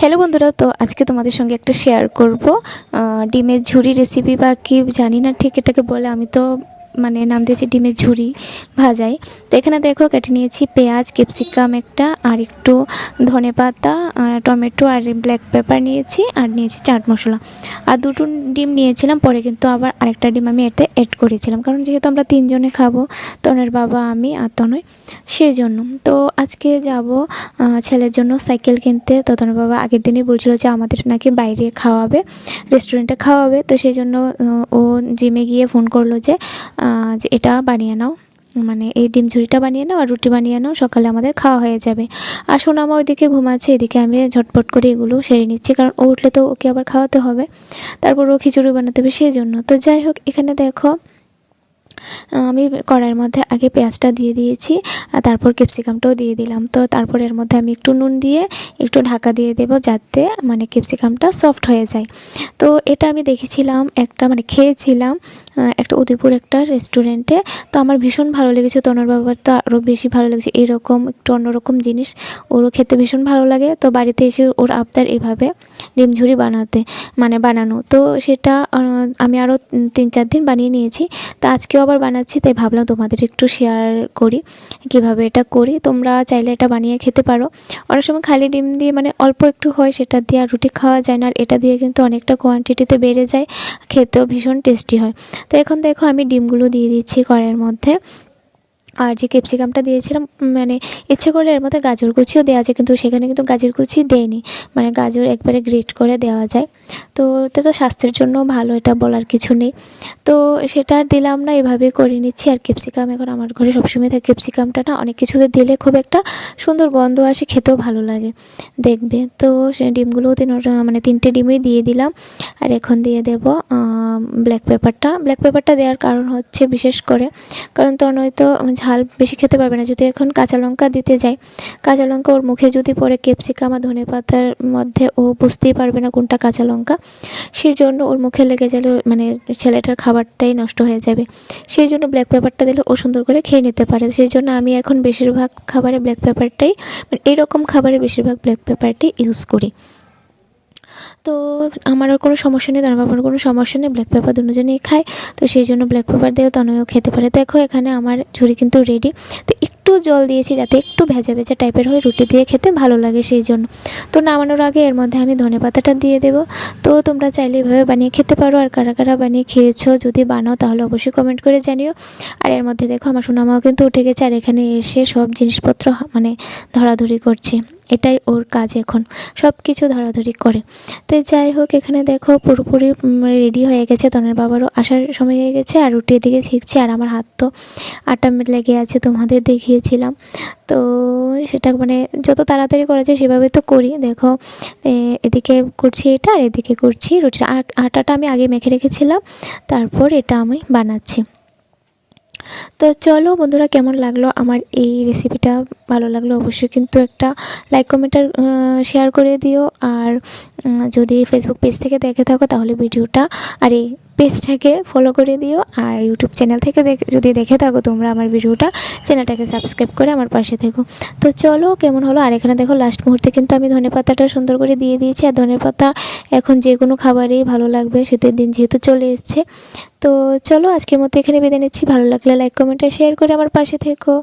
Hello বন্ধুরা, তো আজকে তোমাদের সঙ্গে একটা শেয়ার করব। ডিমের ঝুড়ি রেসিপি বা কি জানি না ঠিক এটাকে বলে, আমি তো মানে নাম দিয়েছি ডিমের ঝুড়ি ভাজাই তো এখানে দেখো কেটে নিয়েছি পেঁয়াজ, ক্যাপসিকাম একটা, আর একটু ধনে পাতা, আর টমেটো, আর ব্ল্যাক পেপার নিয়েছি, আর নিয়েছি চাট মশলা। আর দুটো ডিম নিয়েছিলাম, পরে কিন্তু আবার আরেকটা ডিম আমি এতে অ্যাড করেছিলাম। কারণ যেহেতু আমরা তিনজনে খাব, তনের বাবা, আমি আর তনয় সেই জন্য তো আজকে যাব ছেলের জন্য সাইকেল কিনতে। তো তনের বাবা আগের দিনই বলছিল যে আমাদের নাকি বাইরে খাওয়াবে রেস্টুরেন্টে খাওয়াবে। তো সেই জন্য ও জিমে গিয়ে ফোন করল যে যে এটা বানিয়ে নাও। মানে এই ডিম ঝুড়িটা বানিয়ে নাও আর রুটি বানিয়ে নাও, সকালে আমাদের খাওয়া হয়ে যাবে। আর সোনামা ওইদিকে ঘুমাচ্ছে, এদিকে আমি ঝটপট করে এগুলো সেরে নিচ্ছি, কারণ ও উঠলে তো ওকে আবার খাওয়াতে হবে। তারপর ও খিচুড়ি বানাতে হবে সেই জন্য তো যাই হোক, এখানে দেখো আমি কড়াইয়ের মধ্যে আগে পেঁয়াজটা দিয়ে দিয়েছি, আর তারপর ক্যাপসিকামটাও দিয়ে দিলাম। তো তারপর এর মধ্যে আমি একটু নুন দিয়ে একটু ঢাকা দিয়ে দেবো যাতে মানে ক্যাপসিকামটা সফট হয়ে যায়। তো এটা আমি দেখেছিলাম একটা মানে খেয়েছিলাম একটা উদয়পুর একটা রেস্টুরেন্টে। তো আমার ভীষণ ভালো লেগেছে তনর বাবার তো আরও বেশি ভালো লেগেছে। এরকম একটু অন্যরকম জিনিস, ওরও খেতে ভীষণ ভালো লাগে। তো বাড়িতে এসে ওর আবদার এভাবে। ডিম ঝুড়ি বানাতে মানে বানানো। তো সেটা আমি আরও তিন চার দিন বানিয়ে নিয়েছি। তো আজকেও আবার বানাচ্ছি, তাই ভাবলাম তোমাদের একটু শেয়ার করি, কীভাবে এটা করি। তোমরা চাইলে এটা বানিয়ে খেতে পারো। অনেক সময় খালি ডিম দিয়ে মানে অল্প একটু হয়, সেটা দিয়ে আর রুটি খাওয়া যায় না। আর এটা দিয়ে কিন্তু অনেকটা কোয়ান্টিটিতে বেড়ে যায়, খেতেও ভীষণ টেস্টি হয়। তো এখন দেখো, আমি ডিমগুলো দিয়ে দিচ্ছি কড়াইয়ের মধ্যে। আর যে ক্যাপসিকামটা দিয়েছিলাম মানে ইচ্ছে করলে এর মধ্যে গাজর কুচিও দেওয়া যায়, কিন্তু সেখানে কিন্তু গাজর কুচি দেয়নি। মানে গাজর একবারে গ্রেট করে দেওয়া যায়। তো এটা তো স্বাস্থ্যের জন্য ভালো, এটা বলার কিছু নেই। তো সেটা আর দিলাম না, এভাবে করে নিচ্ছি। আর ক্যাপসিকাম এখন আমার ঘরে সবসময় থাকে। ক্যাপসিকামটা না, অনেক কিছুতে দিলে খুব একটা সুন্দর গন্ধ আসে, খেতেও ভালো লাগে। দেখবে। তো সে ডিমগুলোও তিন মানে তিনটে ডিমই দিয়ে দিলাম। আর এখন দিয়ে দেব ব্ল্যাক পেপারটা ব্ল্যাক পেপারটা দেওয়ার কারণ হচ্ছে বিশেষ করে, কারণ তো নয়তো ঝাল বেশি খেতে পারবে না। যদি এখন কাঁচা লঙ্কা দিতে যাই, কাঁচা লঙ্কা ওর মুখে যদি পড়ে ক্যাপসিকাম আর ধনে পাতার মধ্যে, ও বুঝতেই পারবে না কোনটা কাঁচা লঙ্কা। সেই জন্য ওর মুখে লেগে গেলে মানে ছেলেটার খাবারটাই নষ্ট হয়ে যাবে। সেই জন্য ব্ল্যাক পেপারটা দিলে ও সুন্দর করে খেয়ে নিতে পারে। সেই জন্য আমি এখন বেশিরভাগ খাবারে ব্ল্যাক পেপারটাই মানে এরকম খাবারে বেশিরভাগ ব্ল্যাক পেপারটি ইউজ করি। তো আমারও কোনো সমস্যা নেই তনয় বাবার কোনো সমস্যা নেই ব্ল্যাক পেপার দুজনেই খায়। তো সেই জন্য ব্ল্যাক পেপার দিয়েও তনয়ও খেতে পারে। দেখো এখানে আমার ঝুড়ি কিন্তু রেডি তো একটু জল দিয়েছি যাতে একটু ভেজা ভেজা টাইপের হয়, রুটি দিয়ে খেতে ভালো লাগে সেই জন্য তো নামানোর আগে এর মধ্যে আমি ধনে পাতাটা দিয়ে দেবো। তো তোমরা চাইলে এভাবে বানিয়ে খেতে পারো, আর কারা কারা বানিয়ে খেয়েছো যদি বানাও তাহলে অবশ্যই কমেন্ট করে জানিও। আর এর মধ্যে দেখো আমার সোনামাও কিন্তু উঠে গেছে, আর এখানে এসে সব জিনিসপত্র মানে ধরাধরি করছে। এটাই ওর কাজ এখন, সব কিছু ধরাধরি করে। তো যাই হোক, এখানে দেখো পুরোপুরি রেডি হয়ে গেছে, তনের বাবারও আসার সময় হয়ে গেছে, আর রুটি এদিকে শিখছি আর আমার হাত তো আটা লেগে আছে তোমাদের দেখিয়েছিলাম তো সেটা মানে যত তাড়াতাড়ি করা যায় সেভাবে তো করি। দেখো এদিকে করছি এটা আর এদিকে করছি রুটির আটাটা আমি আগে মেখে রেখেছিলাম, তারপর এটা আমি বানাচ্ছি। তো চলো বন্ধুরা, কেমন লাগল? আমার এই রেসিপিটা ভালো লাগল, অবশ্যই কিন্তু একটা লাইক কমেন্ট শেয়ার করে দিও। আর যদি ফেসবুক পেজ থেকে দেখে থাকো, তাহলে ভিডিওটা আর এই পেজটাকে ফলো করে দিও। আর ইউটিউব চ্যানেল থেকে যদি দেখে থাকো তোমরা আমার ভিডিওটা চ্যানেলটাকে সাবস্ক্রাইব করে আমার পাশে থেকো। তো চলো, কেমন হলো? আর এখানে দেখো লাস্ট মুহূর্তে কিন্তু আমি ধনে পাতাটা সুন্দর করে দিয়ে দিয়েছি। আর ধনে পাতা এখন যে কোনো খাবারেই ভালো লাগবে, শীতের দিন যেহেতু চলে এসছে। তো চলো, আজকের মতো এখানে বেঁধে নিচ্ছি। ভালো লাগলে লাইক কমেন্ট আর শেয়ার করে আমার পাশে থেকো।